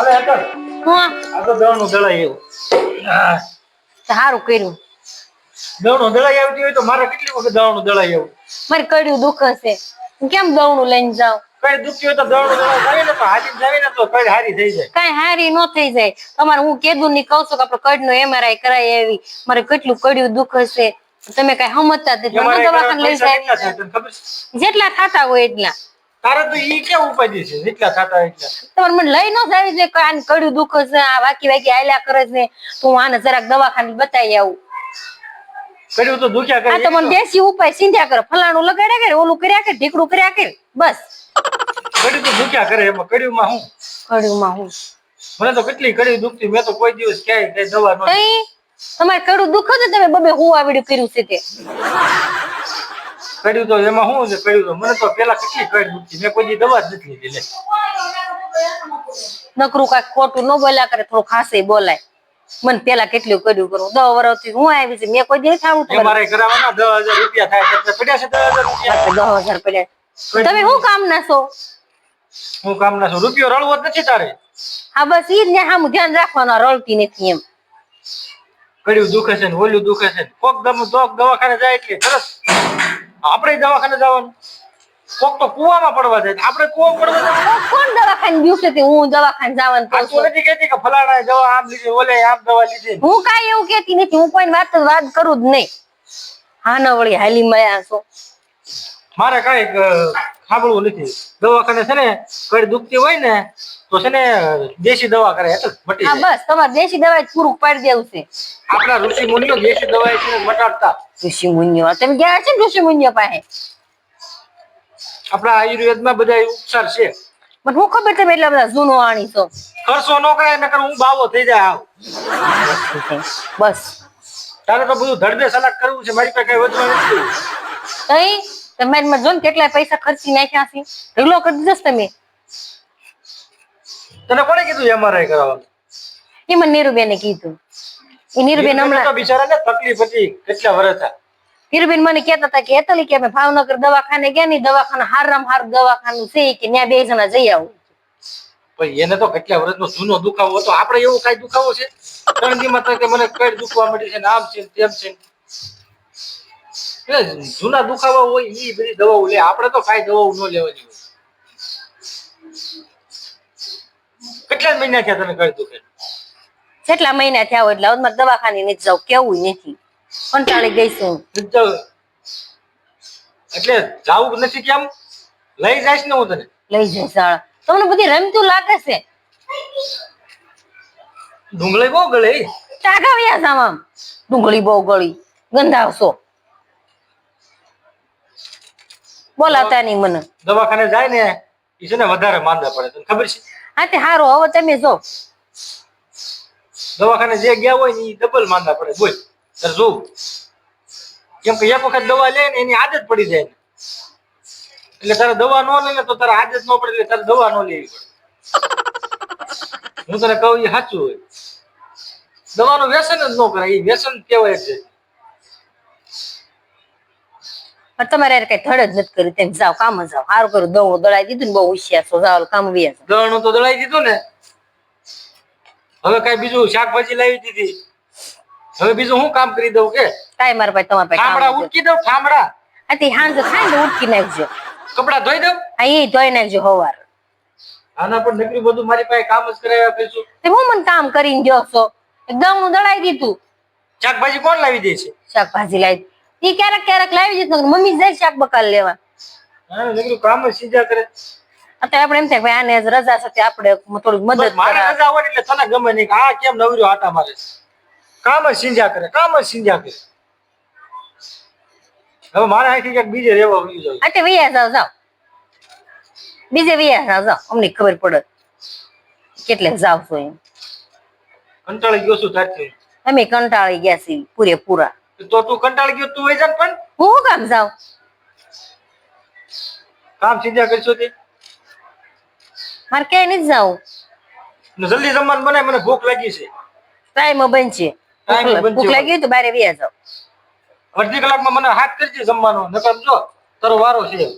અરે હેતર હું? આ તો દળનું દળાઈ એવું સારું કર્યું. દળનું દળાઈ આવતી હોય તો મારે કેટલી વખત દળનું દળાઈ આવું મારે કડ્યું દુઃખ હશે. કેમ દવણું લઈને જાઉં? કઈ દુખી હોય તો દળનું દળાઈ જાય ને તો હાજી જાવી ને તો કઈ હારી થઈ જાય. કઈ હારી ન થઈ જાય. તમારે હું કેદું ની કહું છું કે આપણે કડનો એમઆરઆઈ કરાય એવી મારે કેટલું કડ્યું દુઃખ હશે. તમે કઈ સમજતા નથી. દવાખાને લઈ જાય જેટલા થતા હોય એટલા. તારે તો ઈ કેવું ઉપાધિ છે? જેટલા થતા એટલા. તમારે મને લઈ ન જાવી જોઈએ કે આને કડ્યું દુઃખ હશે આ વાકી વાકી આયલા કરે છે. તો હું આને જરાક દવાખાને બતાવી આવું. કર્યું તો દુખ્યા આ તો મને દેશી ઉપાય સિંધ્યા કરે. ફલાણું લગાડ્યા કરે ઓલું કર્યા કરે ઢીકડું કર્યા કરે બસ. કડ્યું તો દુખ્યા કરે એમાં. કડ્યું માં હું? કડ્યું માં હું. મને તો કેટલી કડી દુખતી મેં તો કોઈ દિવસ ક્યાંય કઈ દવા ન તમારે કડું દુઃખ જ તમે બબે હું આવડ્યું કર્યું છે તે. કર્યું તો એમાં શું છે? કર્યું તો મને તો પેલા કેટલી કડી દુખતી મેં કોઈ દવા જ નથી લીધી નકરું કઈ ખોટું ન બોલ્યા કરે થોડું ખાસે બોલાય. મને પેલા કેટલું કર્યું કરું? દસ વર્ષથી હું આવી છે મેં કોઈ દે થાવું એ કરાવવાના દસ હજાર રૂપિયા થાય એટલે પડ્યા છે દસ હજાર રૂપિયા. દસ હજાર પડ્યા. તમે શું કામ ના છો હું કામ ના છું રૂપિયો રળવો જ નથી તારે. હા બસ ઈ જ ને હા ધ્યાન રાખવાનું રળતી નથી એમ. કર્યું દુખે છે ને ઓલું દુખે છે ને. કોક દમ દવાખાને જાય એટલે તરત આપણે દવાખાને જવાનું. કોક તો કુવામાં પડવા જાય. આપણે કુવા પડવા જાય કોણ દવાખાને ગયું છે હું દવાખાને જવાનું કહું છું. નથી કહેતી કે ફલાણા દવા આમ લીધી ઓલે આમ દવા લીધી. હું કાઈ એવું કેતી નથી. હું કોઈ વાત વાત કરું જ નહીં. હા ન વળી હાલી મળ્યા છો. મારે કઈ સાંભળવું નથી. દવાખાને છે ને કઈ દુખતી હોય ને તો છે ને દેશી દવા કરે એટલે મટી હા બસ તમારે દેશી દવા પૂરું પાડી દેવું છે. આપણા ઋષિ મુનિઓ દેશી દવા છે ને મટાડતા. ઋષિ મુનિયો તમે ગયા છે ઋષિ મુનિયો પાસે? આપણા આયુર્વેદમાં બધા ઉપચાર છે. પણ હું ખબર તમે એટલા બધા જૂનો આણી છો? ખર્ચો નો કરાય નકર હું બાવો થઈ જાય આવ. બસ. તારે તો બધું ધડબે સલાક કરવું છે મારી પાસે કઈ વધવા નથી. તઈ? તમારી માં જો ને કેટલા પૈસા ખર્ચી નાખ્યા છે. ઢગલો કરી દીધો તમે. તને કોણે કીધું એમઆરઆઈ કરાવવાનું? એ મને નીરુબેને કીધું. એ નીરુબેન તો બિચારાને તકલીફ હતી કેટલા વર્ષ થયા. નીરુબેન મને કહેતા હતા કે હેતલી કે અમે ભાવનગર દવાખાને ગયા ની દવાખાના હારામ હાર દવાખાનું છે કે ત્યાં બે જણા જઈ આવું. પણ એને તો કેટલા વર્ષનો જૂનો દુખાવો હતો. આપણે એવું કઈ દુખાવો છે? ત્રણ દીમાં તો કે મને કઈ દુખવા મળી છે ને આમ છે તેમ છે. એટલે જૂના દુખાવા હોય એ બધી દવાઓ લે. આપણે તો કાંઈ દવાઓ ન લેવાની હોય. કેટલા મહિના થયા તમે કઈ દુખે? જેટલા મહિના થયા હોય એટલે મારે દવાખાને નથી જાવ કેવું નથી. કંટાળી ગઈ છું. એટલે જાવું નથી કેમ? લઈ જઈશ ને હું તને. લઈ જઈશ તમને બધી રમતું લાગે છે. ડુંગળી બહુ ગળી. ટાકા વ્યા આમ. ડુંગળી બહુ ગળી. ગંધાવશો. બોલાવતા નહીં મને. દવાખાને જાય ને ઈ છે ને વધારે માંદા પડે તને ખબર છે? હા તે હારો હવે તમે જો. દવાખાને જે ગયા હોય ને ઈ ડબલ માંદા પડે. બોલ તારે જો. કેમ કે એક વખત દવા લે ને એની આદત પડી જાય એટલે તારે દવા ન લે ને તો તારે આદત ન પડે એટલે તારે દવા ન લેવી પડે. હું તને કહું એ સાચું હોય. દવાનું વ્યસન જ ન કરાય એ વ્યસન કહેવાય છે. પણ તમારે કઈ ધડ જ નથી કર્યું તેમ જાઓ કામ જ જાઓ. સારું કર્યું. દવું દળાઈ દીધું ને બહુ હોશિયાર છો. જાઓ કામ વ્યા જાઓ દવાનું તો દળાઈ દીધું ને. હવે કઈ બીજું શાકભાજી લાવી દીધી. હવે બીજું હું કામ કરી દઉં કે? કાંઈ મારા ભાઈ તમારા ભાઈ ઠામડા. ઉટકી દઉં ઠામડા આથી હાંજ થાય ને ઉટકી નાખજો. કપડા ધોઈ દઉં? હા એ ધોઈ નાખજો હવાર. આના પર નકરી બધું મારી પાસે કામ જ કરાવ્યા કરીશું તે હું મને કામ કરીને ગયો છો? દવનું દળાઈ દીધું. શાકભાજી કોણ લાવી દે છે? શાકભાજી લાવી ઈ ક્યારેક ક્યારેક લાવી જતો મમ્મી જાય શાક બકાલ લેવા. હા નકરું કામ જ સીધા કરે. અત્યારે આપણે એમ થાય ભાઈ આને આજ રજા છે આપણે થોડીક મદદ મારે રજા હોય એટલે તને ગમે નહીં આ કેમ નવર્યો આટા મારે કામ જ સિંજા કરે કામ જ સિંજા કરે. હવે મારે અહીંથી ક્યાંક બીજે રહેવા વયું જવું આ વૈયા જાવ જાવ બીજે વૈયા જાવ જાવ અમને ખબર પડે કેટલે જાવ છો એમ. કંટાળી ગયો છું અમે કંટાળી ગયા છીએ પૂરેપૂરા. તો તું કંટાળી ગયો તું વહી જા ને પણ. હું કામ જાઉં? કામ સીધા કરશો તે મારે ક્યાંય નથી જાવું. ને જલ્દી જમવાનું બનાય મને ભૂખ લાગી છે. ટાઈમ બનશે છે. બનશે. ભૂખ લાગી હોય તો બારે વ્યા જાવ અડધી કલાકમાં મને હાથ કરજે જમવાનો. નકર જો તારો વારો છે.